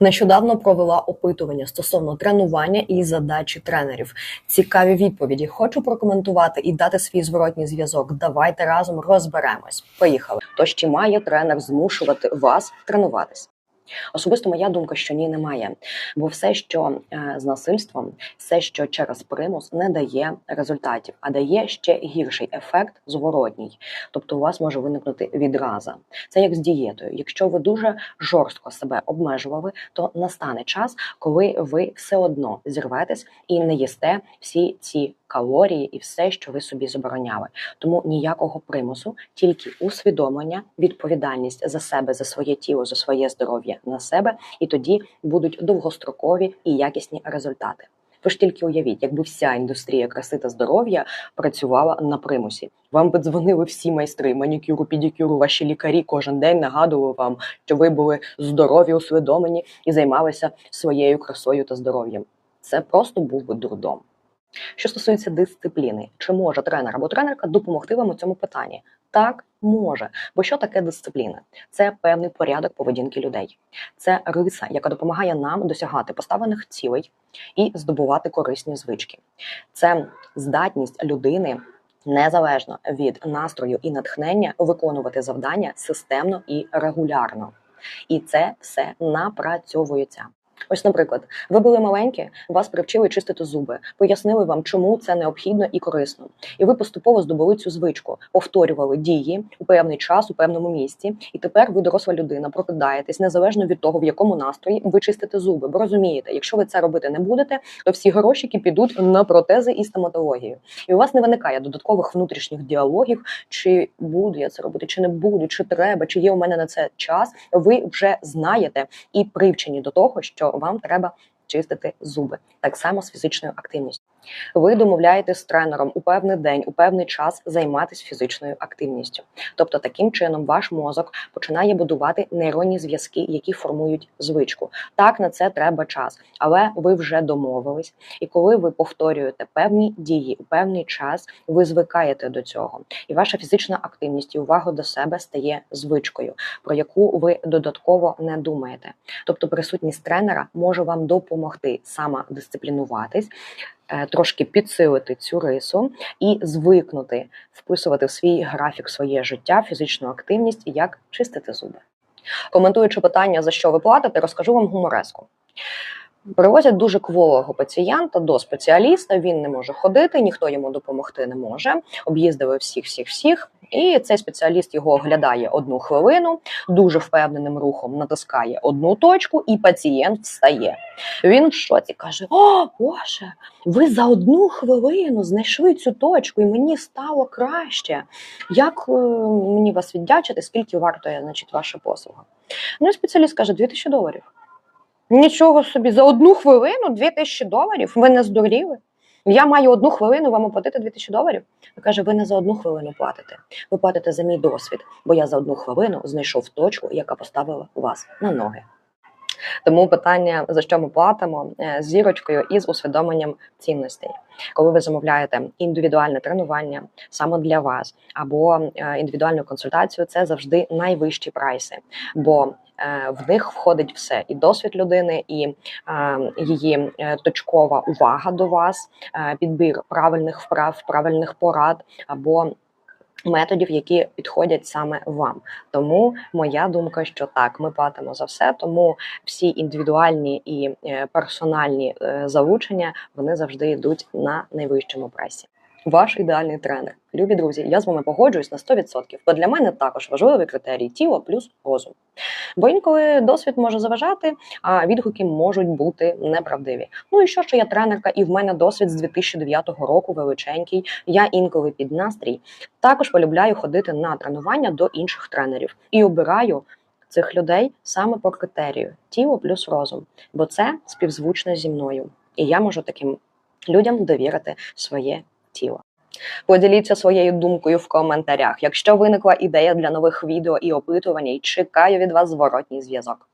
Нещодавно провела опитування стосовно тренування і задачі тренерів. Цікаві відповіді. Хочу прокоментувати і дати свій зворотній зв'язок. Давайте разом розберемось. Поїхали. Тож чи має тренер змушувати вас тренуватись? Особисто моя думка, що ні, немає. Бо все, що е, з насильством, все, що через примус, не дає результатів, а дає ще гірший ефект зворотній. Тобто у вас може виникнути відраза. Це як з дієтою. Якщо ви дуже жорстко себе обмежували, то настане час, коли ви все одно зірветесь і не їсте всі ці калорії і все, що ви собі забороняли. Тому ніякого примусу, тільки усвідомлення, відповідальність за себе, за своє тіло, за своє здоров'я на себе, і тоді будуть довгострокові і якісні результати. Ви ж тільки уявіть, якби вся індустрія краси та здоров'я працювала на примусі. Вам би дзвонили всі майстри, манікюру, педикюру, ваші лікарі кожен день нагадували вам, що ви були здорові, усвідомлені і займалися своєю красою та здоров'ям. Це просто був би дурдом. Що стосується дисципліни, чи може тренер або тренерка допомогти вам у цьому питанні? Так, може. Бо що таке дисципліна? Це певний порядок поведінки людей. Це риса, яка допомагає нам досягати поставлених цілей і здобувати корисні звички. Це здатність людини. Незалежно від настрою і натхнення виконувати завдання системно і регулярно, і це все напрацьовується. Ось, наприклад, ви були маленькі, вас привчили чистити зуби, пояснили вам, чому це необхідно і корисно. І ви поступово здобули цю звичку, повторювали дії у певний час у певному місці. І тепер ви доросла людина, прокидаєтесь незалежно від того, в якому настрої ви чистите зуби. Бо розумієте, якщо ви це робити не будете, то всі грошики підуть на протези і стоматологію. І у вас не виникає додаткових внутрішніх діалогів, чи буду я це робити, чи не буду, чи треба, чи є у мене на це час. Ви вже знаєте і привчені до того, що вам треба чистити зуби так само з фізичною активністю. Ви домовляєтесь з тренером у певний день, у певний час займатися фізичною активністю. Тобто, таким чином ваш мозок починає будувати нейронні зв'язки, які формують звичку. Так на це треба час, але ви вже домовились. І коли ви повторюєте певні дії у певний час, ви звикаєте до цього, і ваша фізична активність і увага до себе стає звичкою, про яку ви додатково не думаєте. Тобто, присутність тренера може вам допомогти самодисциплінуватись, трошки підсилити цю рису і звикнути вписувати в свій графік своє життя, фізичну активність і як чистити зуби. Коментуючи питання, за що ви платите, розкажу вам гумореску. Привозять дуже кволого пацієнта до спеціаліста. Він не може ходити, ніхто йому допомогти не може. Об'їздили всіх, всіх, всіх. І цей спеціаліст його оглядає одну хвилину, дуже впевненим рухом натискає одну точку, і пацієнт встає. Він в шоці каже: О, Боже, ви за одну хвилину знайшли цю точку, і мені стало краще. Як е, мені вас віддячити? Скільки вартує значить, ваша послуга? Ну і спеціаліст каже: 2000 доларів. Нічого собі, за одну хвилину 2000 доларів. Ви не здуріли? Я маю одну хвилину вам оплатити 2000 доларів. Він каже, ви не за одну хвилину платите. Ви платите за мій досвід, бо я за одну хвилину знайшов точку, яка поставила вас на ноги. Тому питання, за що ми платимо, е, зірочкою і з усвідомленням цінностей. Коли ви замовляєте індивідуальне тренування саме для вас, або е, індивідуальну консультацію, це завжди найвищі прайси. Бо в них входить все: і досвід людини, і е, її е, точкова увага до вас, е, підбір правильних вправ, правильних порад або методів, які підходять саме вам. Тому моя думка, що так, ми платимо за все, тому всі індивідуальні і е, персональні е, залучення вони завжди йдуть на найвищому пресі. Ваш ідеальний тренер. Любі друзі, я з вами погоджуюсь на 100%, бо для мене також важливий критерій тіло плюс розум. Бо інколи досвід може заважати, а відгуки можуть бути неправдиві. Ну і що, що я тренерка, і в мене досвід з 2009 року величенький. Я інколи під настрій. Також полюбляю ходити на тренування до інших тренерів і обираю цих людей саме по критерію тіло плюс розум, бо це співзвучно зі мною, і я можу таким людям довірити своє тіло. Поділіться своєю думкою в коментарях. Якщо виникла ідея для нових відео і опитувань, чекаю від вас зворотній зв'язок.